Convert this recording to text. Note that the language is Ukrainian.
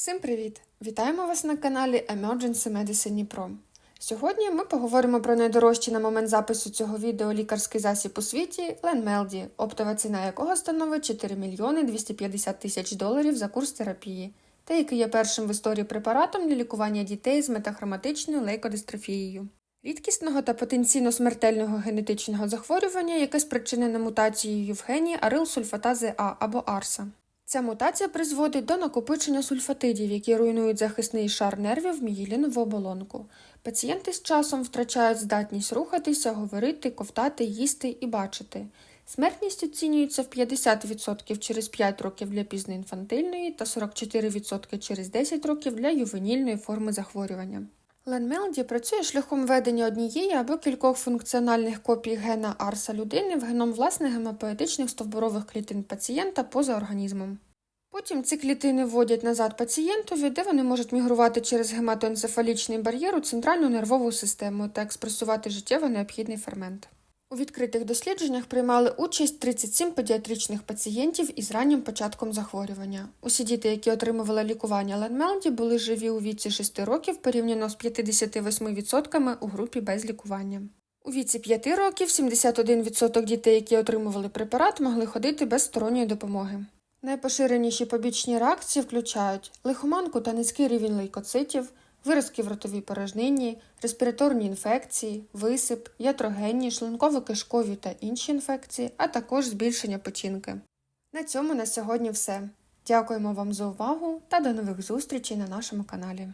Всім привіт! Вітаємо вас на каналі Emergency Medicine Pro. Сьогодні ми поговоримо про найдорожчий на момент запису цього відео лікарський засіб у світі Ленмелді, оптова ціна якого становить 4 мільйони 250 тисяч доларів за курс терапії, та який є першим в історії препаратом для лікування дітей з метахроматичною лейкодистрофією. Рідкісного та потенційно смертельного генетичного захворювання, яке спричинене мутацією в гені арилсульфатази А або АРСА. Ця мутація призводить до накопичення сульфатидів, які руйнують захисний шар нервів мієлінову оболонку. Пацієнти з часом втрачають здатність рухатися, говорити, ковтати, їсти і бачити. Смертність оцінюється в 50% через 5 років для пізноінфантильної та 44% через 10 років для ювенільної форми захворювання. Ленмелді працює шляхом введення однієї або кількох функціональних копій гена арса людини в геном власних гемопоетичних стовбурових клітин пацієнта поза організмом. Потім ці клітини вводять назад пацієнтові, де вони можуть мігрувати через гематоенцефалічний бар'єр у центральну нервову систему та експресувати життєво необхідний фермент. У відкритих дослідженнях приймали участь 37 педіатричних пацієнтів із раннім початком захворювання. Усі діти, які отримували лікування Ленмелді, були живі у віці 6 років порівняно з 58% у групі без лікування. У віці 5 років 71% дітей, які отримували препарат, могли ходити без сторонньої допомоги. Найпоширеніші побічні реакції включають лихоманку та низький рівень лейкоцитів, виразки в ротовій порожнині, респіраторні інфекції, висип, ятрогенні, шлунково-кишкові та інші інфекції, а також збільшення печінки. На цьому на сьогодні все. Дякуємо вам за увагу та до нових зустрічей на нашому каналі.